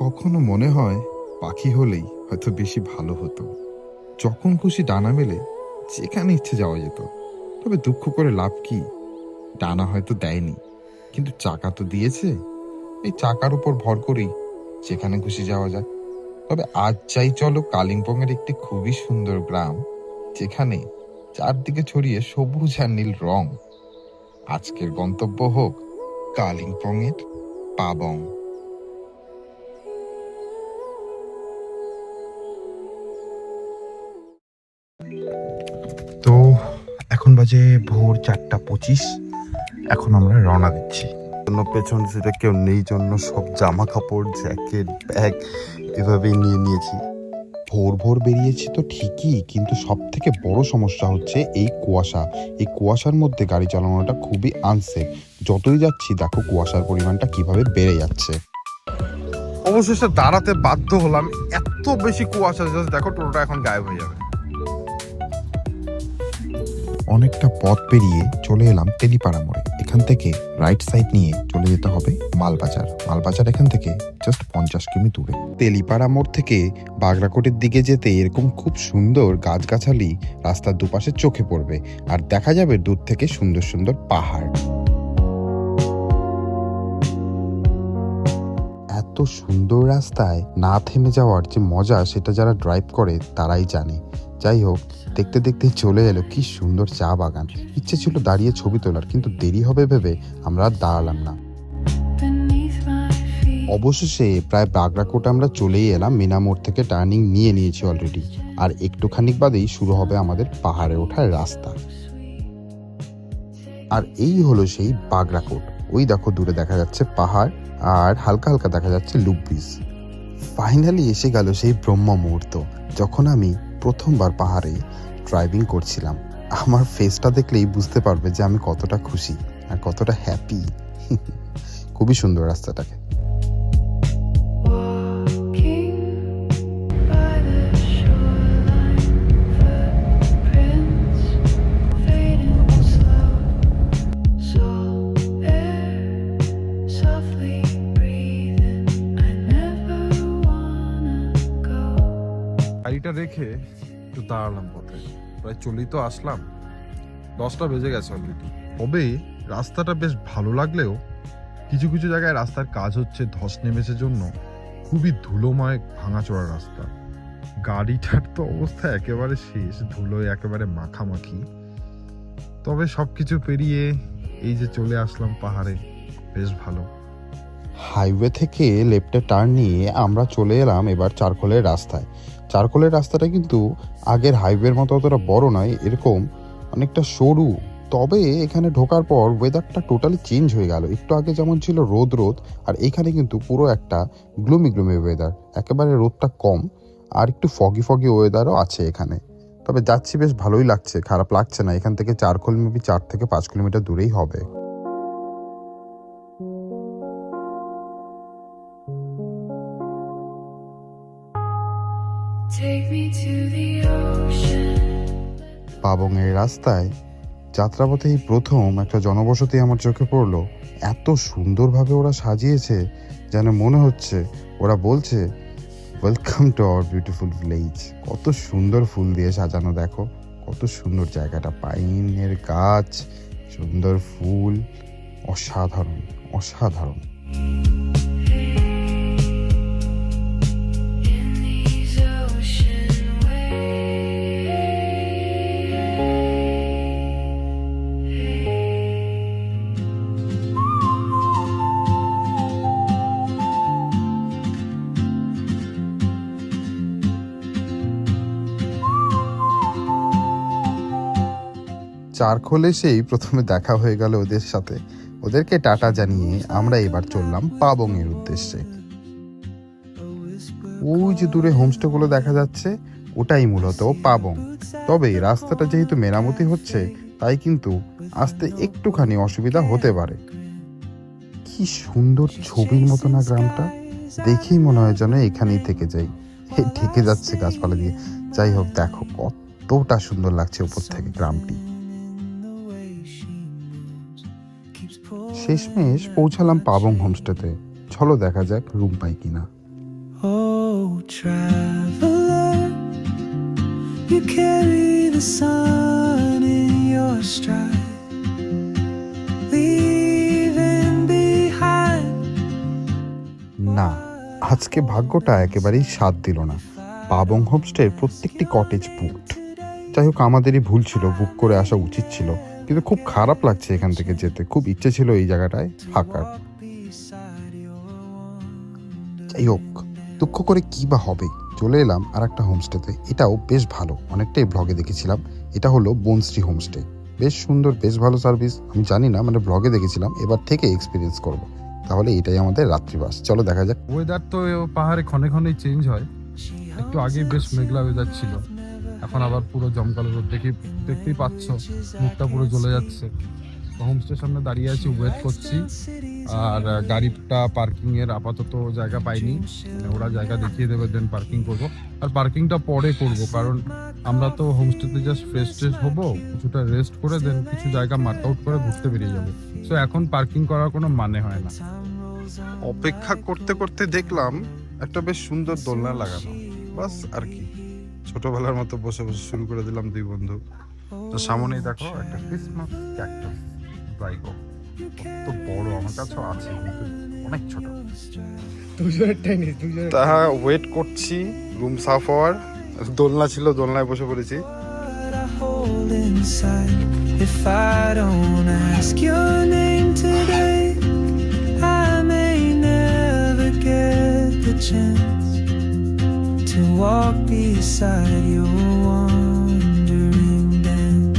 কখনো মনে হয় পাখি হলেই হয়তো বেশি ভালো হতো। যখন খুশি ডানা মেলে যেখানে ইচ্ছে যাওয়া যেত। তবে দুঃখ করে লাভ কি? ডানা হয়তো দেয়নি। কিন্তু চাকা তো দিয়েছে। এই চাকার উপর ভর করেই যেখানে খুশি যাওয়া যায়। তবে আজ চাই চলো, কালিম্পংয়ের একটি খুবই সুন্দর গ্রাম, যেখানে চারদিকে ছড়িয়ে সবুজ আর নীল রং। আজকের গন্তব্য হোক কালিম্পংয়ের পাবং। তো এখন বাজে ভোর চারটা পঁচিশ। এখন আমরা রওনা দিচ্ছি। জন্য পেছন সিটে কেউ নেই জন্য সব জামা কাপড় জ্যাকেট ব্যাগ এভাবেই নিয়ে নিয়েছি। ভোর ভোর বেরিয়েছি তো ঠিকই কিন্তু সব থেকে বড় সমস্যা হচ্ছে এই কুয়াশা। এই কুয়াশার মধ্যে গাড়ি চালানোটা খুবই আনসেফ যতই যাচ্ছি দেখো কুয়াশার পরিমাণটা কীভাবে বেড়ে যাচ্ছে। অবশেষে দাঁড়াতে বাধ্য হলাম। এত বেশি কুয়াশা জাস্ট দেখো টোটোটা এখন গায়েব হয়ে যাবে। অনেকটা পথ পেরিয়ে চলে এলাম তেলিপাড়া মোড়ে। এখান থেকে রাইট সাইড নিয়ে চলে যেতে হবে মালবাজার। মালবাজার এখান থেকে জাস্ট পঞ্চাশ কিমি দূরে। তেলিপাড়া মোড় থেকে বাগরাকোটের দিকে যেতে এরকম খুব সুন্দর গাছগাছালি রাস্তার দুপাশে চোখে পড়বে। আর দেখা যাবে দূর থেকে সুন্দর সুন্দর পাহাড়। এত সুন্দর রাস্তায় না থেমে যাওয়ার যে মজা সেটা যারা ড্রাইভ করে, তারাই জানে। যাই হোক, দেখতে দেখতে চলে এলো কি সুন্দর চা বাগান। ইচ্ছে ছিল দাঁড়িয়ে ছবি তোলার, কিন্তু দেরি হবে ভেবে আমরা দাঁড়ালাম না. অবশেষে প্রায় বাগরাকোট আমরা চলেই এলাম মিনামোড় থেকে টার্নিং নিয়ে নিয়েছি অলরেডি আর একটুখানিক বাদেই শুরু হবে আমাদের পাহাড়ে ওঠার রাস্তা। আর এই হলো সেই বাগরাকোট ওই দেখো, দূরে দেখা যাচ্ছে পাহাড়, আর হালকা হালকা দেখা যাচ্ছে লুপ ব্রিজ ফাইনালি এসে গেল সেই ব্রহ্ম মুহূর্ত যখন আমি প্রথমবার পাহাড়ে ড্রাইভিং করছিলাম। আমার ফেসটা দেখলেই বুঝতে পারবে যে আমি কতটা খুশি আর কতটা হ্যাপি খুবই সুন্দর রাস্তাটাকে। রেখে একটু দাঁড়ালাম পথে। প্রায় চলেই তো আসলাম। দশটা বেজে গেছে অলরেডি তবে রাস্তাটা বেশ ভালো লাগলেও কিছু কিছু জায়গায় রাস্তার কাজ হচ্ছে ধস নেমেছে জন্য খুবই ধুলোময় ভাঙাচোরা রাস্তা। গাড়িটার তো অবস্থা একেবারে শেষ, ধুলোয় একেবারে মাখামাখি। তবে সব কিছু পেরিয়ে এই যে চলে আসলাম পাহাড়ে, বেশ ভালো। হাইওয়ে থেকে লেফটে টার্ন নিয়ে আমরা চলে এলাম এবার চারকোলের রাস্তায়। চারকোলের রাস্তাটা কিন্তু আগের হাইওয়ের মতো অতটা বড় নয়, এরকম অনেকটা সরু। তবে এখানে ঢোকার পর ওয়েদারটা টোটালি চেঞ্জ হয়ে গেল। একটু আগে যেমন ছিল রোদ রোদ, আর এখানে কিন্তু পুরো একটা গ্লুমি গ্লুমি ওয়েদার একেবারে রোদটা কম, আর একটু ফগি ফগি ওয়েদারও আছে এখানে। তবে যাচ্ছি, বেশ ভালোই লাগছে, খারাপ লাগছে না। এখান থেকে চারকোল মেবি চার থেকে পাঁচ কিলোমিটার দূরেই হবে। পাবংয়ের রাস্তায় যাত্রাপথে এই প্রথম একটা জনবসতি আমার চোখে পড়ল। এত সুন্দরভাবে ওরা সাজিয়েছে যেন মনে হচ্ছে ওরা বলছে welcome to our beautiful village কত সুন্দর ফুল দিয়ে সাজানো, দেখো। কত সুন্দর জায়গাটা। পাইনের গাছ, সুন্দর ফুল। অসাধারণ অসাধারণ। চারখোলে সেই প্রথমে দেখা হয়ে গেল ওদের সাথে। ওদেরকে টাটা জানিয়ে আমরা এবার চললাম পাবং এর উদ্দেশ্যে। ওই যে দূরে হোমস্টেগুলো দেখা যাচ্ছে, ওটাই মূলত পাবং। তবে রাস্তাটা যেহেতু মেরামতি হচ্ছে, তাই কিন্তু আসতে একটুখানি অসুবিধা হতে পারে। কি সুন্দর ছবির মতো না গ্রামটা? দেখেই মনে হয় যেন এখানেই থেকে যাই ঢেকে যাচ্ছে গাছপালা দিয়ে। যাই হোক, দেখো কতটা সুন্দর লাগছে উপর থেকে গ্রামটি। শেষমেশ পৌঁছালাম পাবং হোমস্টেতে। চলো দেখা যাক রুম পাই কিনা। traveler, you carry the sun in your stride, না আজকে ভাগ্যটা একেবারেই সাথ দিল না। পাবং হোমস্টের প্রত্যেকটি কটেজ বুকড যাই হোক আমাদেরই ভুল ছিল বুক করে আসা উচিত ছিল। কিন্তু খুব খারাপ লাগছে এখান থেকে যেতে। খুব ইচ্ছে ছিল এই জায়গাটায় থাকার। যাই হোক, দুঃখ করে কি বা হবে? চলে এলাম আর একটা হোমস্টেতে এটাও বেশ ভালো, অনেকটাই ব্লগে দেখেছিলাম। এটা হলো বনশ্রী হোমস্টে বেশ সুন্দর, বেশ ভালো সার্ভিস আমি জানি না মানে ব্লগে দেখেছিলাম। এবার থেকে এক্সপিরিয়েন্স করব। তাহলে এটাই আমাদের রাত্রিবাস। চলো দেখা যাক। ওয়েদার তো পাহাড়ে ক্ষণে ক্ষণেই চেঞ্জ হয়। একটু আগে বেশ মেঘলা ওয়েদার ছিল। এখন আবার পুরো জমকালো রোদ দেখি দেখতেই পাচ্ছ, মুখটা পুরো জ্বলে যাচ্ছে। হোমস্টের সামনে দাঁড়িয়ে আছি ওয়েট করছি। আর গাড়িটা পার্কিং এর আপাতত জায়গা পাইনি। মানে ওরা জায়গা দেখিয়ে দেবে দেন পার্কিং করব। আর পার্কিংটা পরে করব, কারণ আমরা তো হোমস্টেতে জাস্ট ফ্রেশ ট্রেশ হব, কিছুটা রেস্ট করে দেন কিছু জায়গা মার্ক আউট করে ঘুরতে বেরিয়ে যাব। সো এখন পার্কিং করার কোনো মানে হয় না। অপেক্ষা করতে করতে দেখলাম, একটা বেশ সুন্দর দোলনা লাগানো। বাস, আর কি। ছোটবেলার মতো বসে বসে শুরু করে দিলাম দুই বন্ধু। তো সামনেই দেখো একটা ক্রিসমাস ক্যাকটাস ড্রাইগো কত বড় আমার কাছেও আছে কিন্তু অনেক ছোট। তা ওয়েট করছি রুম সাফ হওয়ার। দোলনা ছিল দোলনায় বসে পড়েছি. If I don't ask your name today, I may never get the chance. to walk beside your wandering dance.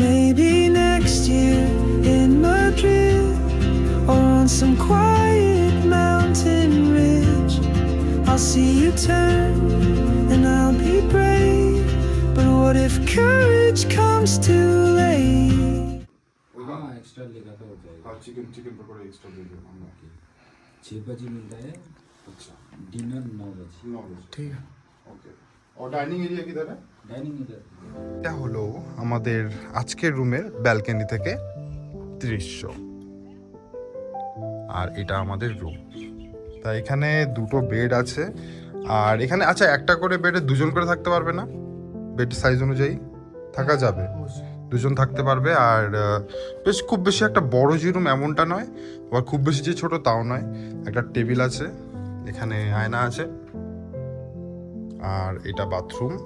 Maybe next year in Madrid or on some quiet mountain ridge, I'll see you turn and I'll be brave. But what if courage comes too late? Chicken chicken दे हम मिलता है আচ্ছা dinner नौ बजे ন ঠিক আছে ওকে ও dining area কিধার dining इधर এটা হলো আমাদের আজকের রুমের ব্যালকনি থেকে দৃশ্য আর এটা আমাদের রুম তা এখানে দুটো বেড আছে আর এখানে আচ্ছা একটা করে বেডে দুজন করে থাকতে পারবে না বেড সাইজ অনুযায়ী থাকা যাবে দুজন থাকতে পারবে আর আহ, বেশ খুব বেশি একটা বড় যে রুম এমনটা নয় আবার খুব বেশি যে ছোট তাও নয় একটা টেবিল আছে এখানে আয়না আছে। আর এটা বাথরুম।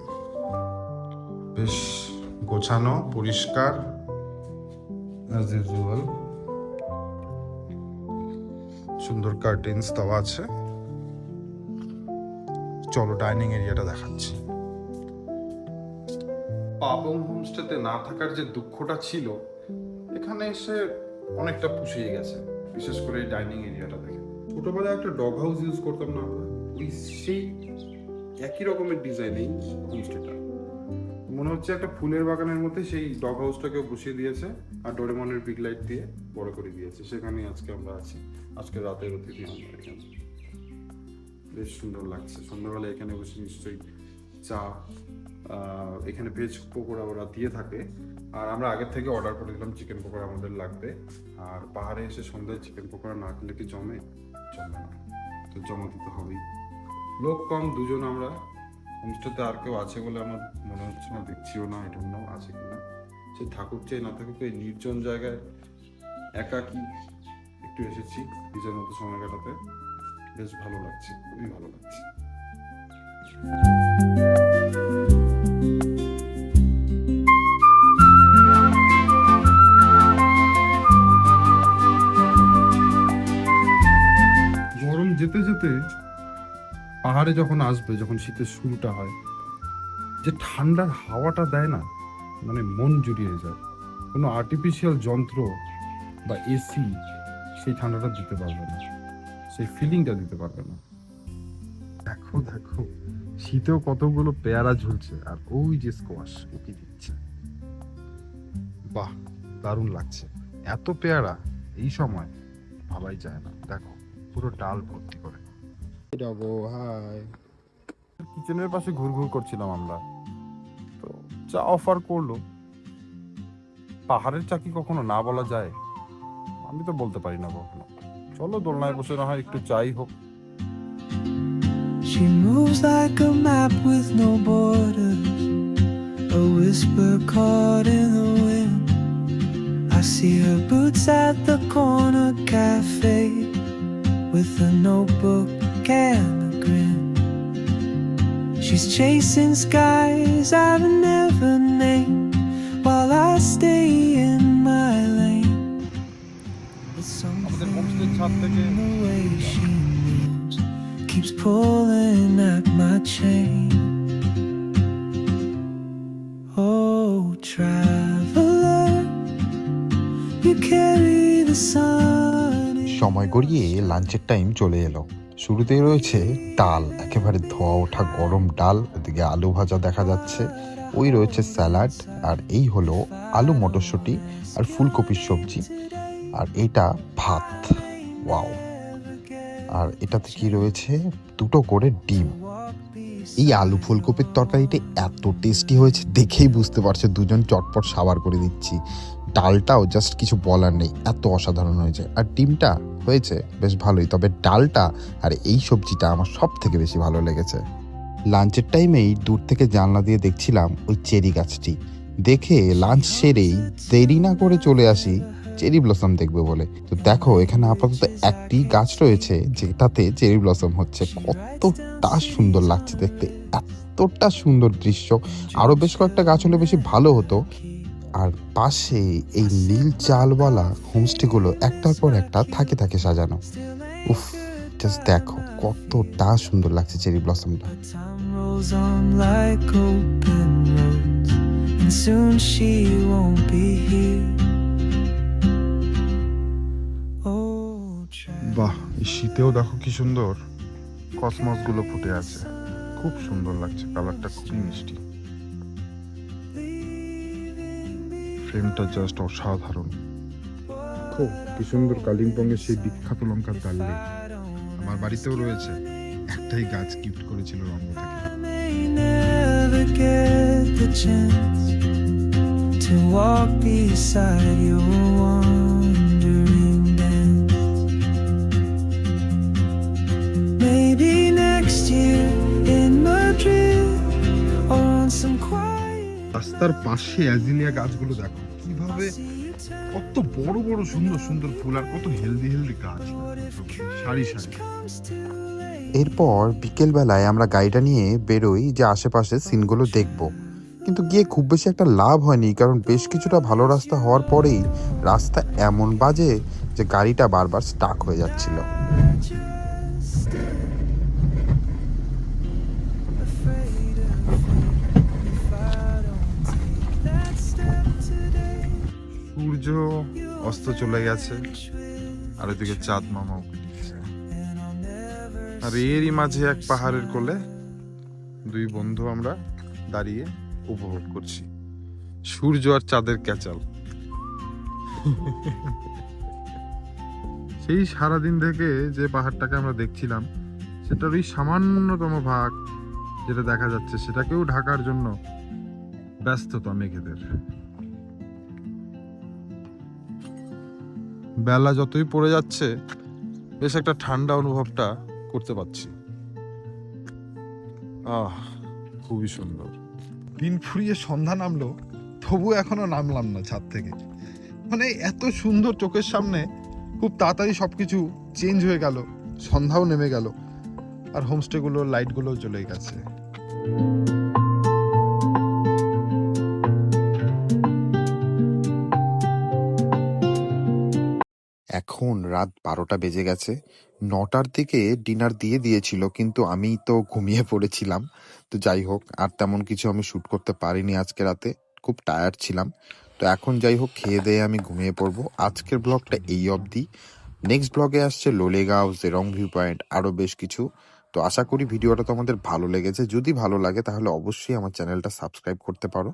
বেশ গোছানো, পরিষ্কার। সুন্দর কার্টেন্স দেওয়া আছে। চলো ডাইনিং এরিয়াটা দেখাচ্ছি। পাবং হোমস্টেতে না থাকার যে দুঃখটা ছিল, এখানে এসে অনেকটা পুষিয়ে গেছে। বিশেষ করে ডাইনিং এরিয়াটা ছোটবেলায় একটা ডগ হাউস ইউজ করতাম না আমরা। ওই সেই একই রকমের ডিজাইনেই হোমস্টেটা মনে হচ্ছে একটা ফুলের বাগানের মধ্যে সেই ডগ হাউসটাকেও বসিয়ে দিয়েছে আর ডোরেমনের বিগ লাইট দিয়ে বড় করে দিয়েছে। সেখানেই আজকে আমরা আছি। আজকে রাতের অতিথি আমরা এখানে। বেশ সুন্দর লাগছে। সন্ধ্যাবেলা এখানে বসে নিশ্চয়ই চা এখানে ভেজ পকোড়া ওরা দিয়ে থাকে। আর আমরা আগের থেকে অর্ডার করে দিলাম চিকেন পকোড়া আমাদের লাগবে। আর পাহাড়ে এসে সন্ধ্যায় চিকেন পকোড়া না খেলে কি জমে? জমে না তো জমা দিতে হবেই। লোক কম, দুজন আমরা। অনুষ্ঠানে আর কেউ আছে বলে আমার মনে হচ্ছে না, দেখছিও না, এটা নাও আছে কিনা। সে ঠাকুর চেয়ে না থাকুক, এই নির্জন জায়গায় একা কি একটু এসেছি, নিজের মতো সময় কাটাতে। বেশ ভালো লাগছে, খুবই ভালো লাগছে। যেতে যেতে পাহাড়ে যখন আসবে, যখন শীতের শুরুটা হয়, যে ঠান্ডার হাওয়াটা দেয় না মানে মন জুড়িয়ে যায়। কোনো আর্টিফিশিয়াল যন্ত্র বা এসি সেই ঠান্ডাটা দিতে পারবে না, সেই ফিলিংটা দিতে পারবে না। দেখো দেখো, শীতেও কতগুলো পেয়ারা ঝুলছে, আর ওই যে স্কোয়াশ উকি দিচ্ছে। বাহ, দারুণ লাগছে। এত পেয়ারা এই সময় ভাবাই যায় না। দেখো পুরো ডাল ভর্তি করে। যাব হাই কিচেনের পাশে ঘুর ঘুর করছিলাম আমরা। তো চা অফার করল। পাহাড়ের চা কি কখনো না বলা যায়। আমি তো বলতে পারি না কখনো। চলো দোলনায় বসে না হয় একটু চাই হোক। She moves like a map with no borders, a whisper caught in the wind. I see her boots at the corner cafe. with a notebook and a grin. She's chasing skies I've never named while I stay in my lane. But something in the way she moves keeps pulling at my chain. Oh, traveler, you carry the sun. সময় গড়িয়ে লাঞ্চের time চলে এলো। শুরুতেই রয়েছে ডাল, একেবারে ধোয়া ওঠা গরম ডাল ওদিকে আলু ভাজা দেখা যাচ্ছে, ওই রয়েছে স্যালাড, আর এই হলো আলু মটরশুঁটি আর ফুলকপির সবজি, আর এটা ভাত। ওয়াও। আর এটাতে কি রয়েছে? দুটো করে ডিম। এই আলু ফুলকপির তরকারিটা এত টেস্টি হয়েছে, দেখেই বুঝতে পারছে, দুজন চটপট সাবার করে দিচ্ছি। ডালটাও জাস্ট কিছু বলার নেই, এত অসাধারণ হয়েছে। আর ডিমটা হয়েছে বেশ ভালোই, তবে ডালটা আর এই সবজিটা আমার সব থেকে বেশি ভালো লেগেছে। লাঞ্চের টাইমেই দূর থেকে জানলা দিয়ে দেখছিলাম ওই চেরি গাছটি। দেখে লাঞ্চ সেরেই দেরি না করে চলে আসি চেরি ব্লসম দেখবে বলে। তো দেখো, এখানে আপাতত একটি গাছ রয়েছে যেটাতে চেরি ব্লসম হচ্ছে। কতটা সুন্দর লাগছে দেখতে, এতটা সুন্দর দৃশ্য। আরও বেশ কয়েকটা গাছ হলে বেশি ভালো হতো। আর পাশে এই নীল চালওয়ালা হোমস্টেগুলো একটার পর একটা থাকে থাকে সাজানো। উফ জাস্ট দেখো, কতটা সুন্দর লাগছে চেরি ব্লসমটা। Soon she won't be here. বাহ, এই শীতেও দেখো কি সুন্দর। কসমসগুলো ফুটে আছে। খুব সুন্দর লাগছে, কালারটা খুবই মিষ্টি। ফ্রেমটা জাস্ট অসাধারণ। খুব, কি সুন্দর কালিম্পংয়ের সেই বিখ্যাত লঙ্কার ডাললে আমার বাড়িতেও রয়েছে। একটাই গাছ গিফট করেছিল রঙ্গ থেকে। To walk beside wandering রাস্তার পাশে অ্যাজিলিয়া গাছগুলো দেখো। কীভাবে কত বড় বড় সুন্দর সুন্দর ফুল আর কত হেলদি হেলদি গাছ। সারি সারি এরপর বিকেলবেলায় আমরা গাড়িটা নিয়ে বেরোই যে আশেপাশে সিনগুলো দেখব। কিন্তু গিয়ে খুব বেশি একটা লাভ হয়নি, কারণ বেশ কিছুটা ভালো রাস্তা হওয়ার পরেই রাস্তা এমন বাজে যে গাড়িটা বারবার স্টাক হয়ে যাচ্ছিল। সূর্য অস্ত চলে গেছে, আর ওইদিকে চাঁদ মামা আর এরই মাঝে এক পাহাড়ের কোলে দুই বন্ধু আমরা দাঁড়িয়ে উপভোগ করছি। সূর্য আর চাঁদের ক্যাচাল। সেই সারাদিন থেকে যে পাহাড়টাকে আমরা দেখছিলাম, সেটার ওই সামান্যতম ভাগ যেটা দেখা যাচ্ছে, সেটাকেও ঢাকার জন্য ব্যস্ততা মেঘেদের। বেলা যতই পড়ে যাচ্ছে, বেশ একটা ঠান্ডা অনুভবটা করতে পারছি। আহ, খুবই সুন্দর। দিন ফুরিয়ে সন্ধ্যা নামলো তবু এখনও নামলাম না ছাদ থেকে। মানে এত সুন্দর চোখের সামনে খুব তাড়াতাড়ি সবকিছু চেঞ্জ হয়ে গেল, সন্ধ্যাও নেমে গেল, আর হোমস্টেগুলোর লাইটগুলোও চলে গেছে। এখন রাত বারোটা বেজে গেছে। নটার দিকে ডিনার দিয়ে দিয়েছিল, কিন্তু আমি তো ঘুমিয়ে পড়েছিলাম। তো যাই হোক, আর তেমন কিছু আমি শ্যুট করতে পারিনি আজকে রাতে। খুব টায়ার্ড ছিলাম। তো এখন যাই হোক, খেয়ে দিয়ে আমি ঘুমিয়ে পড়ব। আজকের ব্লগটা এই অবধি। নেক্সট ব্লগে আসছে লোলেগাঁও, জেরং ভিউ পয়েন্ট আরও বেশ কিছু। তো আশা করি ভিডিওটা তোমাদের ভালো লেগেছে। যদি ভালো লাগে, তাহলে অবশ্যই আমার চ্যানেলটা সাবস্ক্রাইব করতে পারো।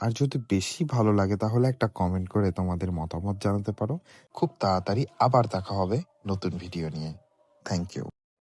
আর যদি বেশি ভালো লাগে, তাহলে একটা কমেন্ট করে তোমাদের মতামত জানাতে পারো। খুব তাড়াতাড়ি আবার দেখা হবে নতুন ভিডিও নিয়ে। Thank you